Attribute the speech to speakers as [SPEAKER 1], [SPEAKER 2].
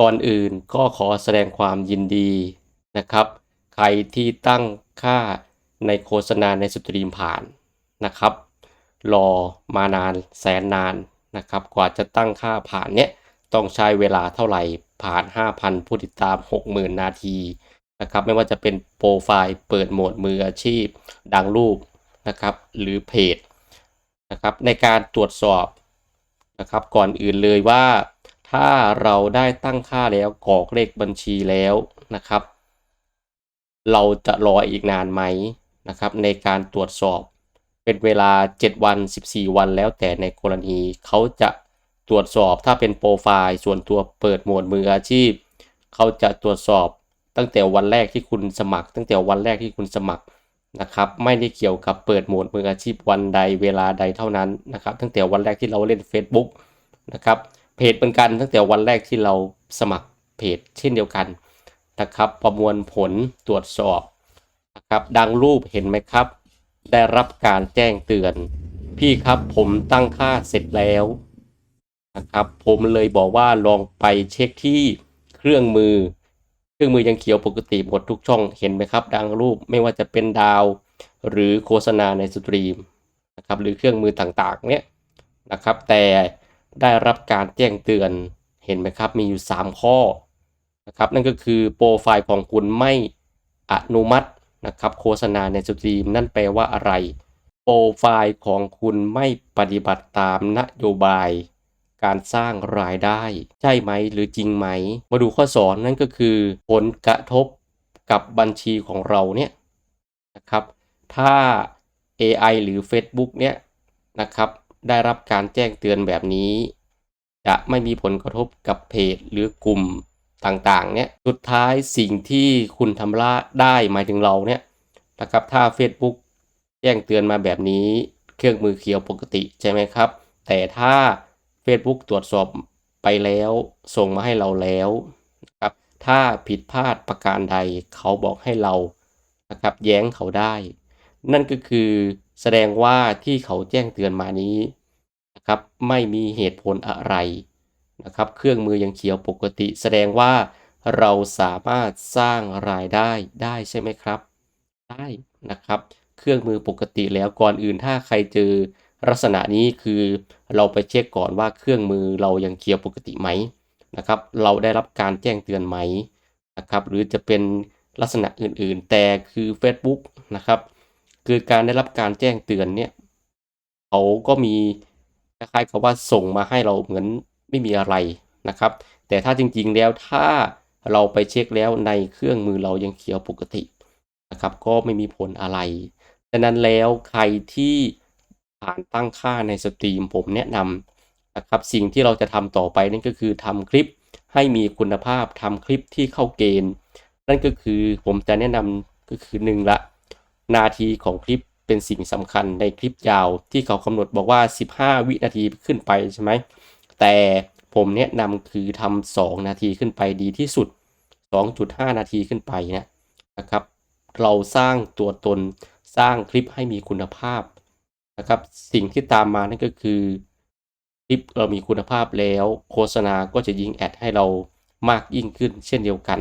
[SPEAKER 1] ก่อนอื่นก็ขอแสดงความยินดีนะครับ ใครที่ตั้งค่าในโฆษณาในสตรีมผ่านนะครับ รอมานานแสนนานนะครับ กว่าจะตั้งค่าผ่านเนี้ยต้องใช้เวลาเท่าไหร่ผ่าน 5,000 ผู้ติดตาม 60,000 นาทีนะครับไม่ว่าจะเป็นโปรไฟล์เปิดโหมดมืออาชีพ ดังรูปนะครับ หรือเพจนะครับในการตรวจสอบนะครับก่อนอื่นเลยว่า ถ้าเราได้ตั้งค่าแล้วกรอกเลขบัญชีแล้วนะครับ เราจะรออีกนานไหมนะครับ ในการตรวจสอบเป็นเวลา 7 วัน 14 วันแล้วแต่ในกรณีเขาจะตรวจสอบถ้าเป็นโปรไฟล์ส่วนตัวเปิดหมวดมืออาชีพ เขาจะตรวจสอบตั้งแต่วันแรกที่คุณสมัคร ตั้งแต่วันแรกที่คุณสมัครนะครับ ไม่ได้เกี่ยวกับเปิดโหมดมืออาชีพวันใดเวลาใดเท่านั้นนะครับ ตั้งแต่วันแรกที่เราเล่น Facebook นะครับ เพจเหมือนกันตั้งแต่วันแรกที่เราสมัครเพจเช่นเดียวกันนะครับ ประมวลผลตรวจสอบนะครับดังรูปเห็นไหมครับ ได้รับการแจ้งเตือน พี่ครับผมตั้งค่าเสร็จแล้วนะครับผมเลยบอกว่าลองไปเช็คที่เครื่องมือ เครื่องมือยังเขียวปกติหมดทุกช่องเห็นไหมครับ ดังรูปไม่ว่าจะเป็นดาว หรือโฆษณาในสตรีมนะครับหรือเครื่องมือต่างๆเนี้ยนะครับแต่ ได้รับการแจ้งเตือนเห็นไหมครับ มีอยู่ 3 ข้อนะครับนั่นก็คือโปรไฟล์ของคุณไม่อนุมัตินะครับโฆษณาในสตรีม นั่นแปลว่าอะไร โปรไฟล์ของคุณไม่ปฏิบัติตามนโยบาย การสร้างรายได้ ใช่ไหมหรือจริงไหม มาดูข้อสอนนั่นก็คือ ผลกระทบกับบัญชีของเราเนี่ยนะครับ ถ้า AI หรือ Facebook เนี่ยนะครับ ได้รับการแจ้งเตือนแบบนี้ จะไม่มีผลกระทบกับเพจหรือกลุ่มต่างๆ เนี่ย สุดท้ายสิ่งที่คุณทำละได้หมายถึงเราเนี่ยนะครับ ถ้า Facebook แจ้งเตือนมาแบบนี้ เครื่องมือเขียวปกติใช่ไหมครับ แต่ถ้า Facebook ตรวจสอบไปแล้ว ส่งมาให้เราแล้วนะครับ ถ้าผิดพลาดประการใดเขาบอกให้เรานะครับ แย้งเขาได้ นั่นก็คือ แสดงว่าที่เขาแจ้งเตือนมานี้นะครับไม่มีเหตุผลอะไรนะครับ เครื่องมือยังเขียวปกติ แสดงว่าเราสามารถสร้างรายได้ได้ใช่ไหมครับ ได้นะครับ เครื่องมือปกติแล้วก่อนอื่นถ้าใครเจอลักษณะนี้คือเราไปเช็คก่อนว่าเครื่องมือเรายังเขียวปกติไหมนะครับ เราได้รับการแจ้งเตือนไหมนะครับ หรือจะเป็นลักษณะอื่นๆ แต่คือ Facebook นะครับ คือการได้รับการแจ้งเตือนเนี่ยเขาก็มีคล้ายๆกับว่าส่งมาให้เราเหมือนไม่มีอะไรนะครับ แต่ถ้าจริงๆแล้วถ้าเราไปเช็คแล้วในเครื่องมือเรายังเขียวปกตินะครับ ก็ไม่มีผลอะไรดังนั้นแล้วใครที่ผ่านตั้งค่าในสตรีมผมแนะนำนะครับสิ่งที่เราจะทำต่อไปนั่นก็คือทำคลิปให้มีคุณภาพทำคลิปที่เข้าเกณฑ์ นั่นก็คือผมจะแนะนำก็คือหนึ่งละ นาทีของคลิปเป็นสิ่งสำคัญในคลิปยาวที่เขากำหนดบอกว่า 15 วินาทีขึ้นไปใช่ไหมแต่ผมแนะนำคือทำ2นาทีขึ้นไปดีที่สุด 2.5 นาทีขึ้นไปนะนะครับ เราสร้างตัวตนสร้างคลิปให้มีคุณภาพนะครับ สิ่งที่ตามมานั่นก็คือ คลิปเรามีคุณภาพแล้ว โฆษณาก็จะยิงแอดให้เรามากยิ่งขึ้นเช่นเดียวกัน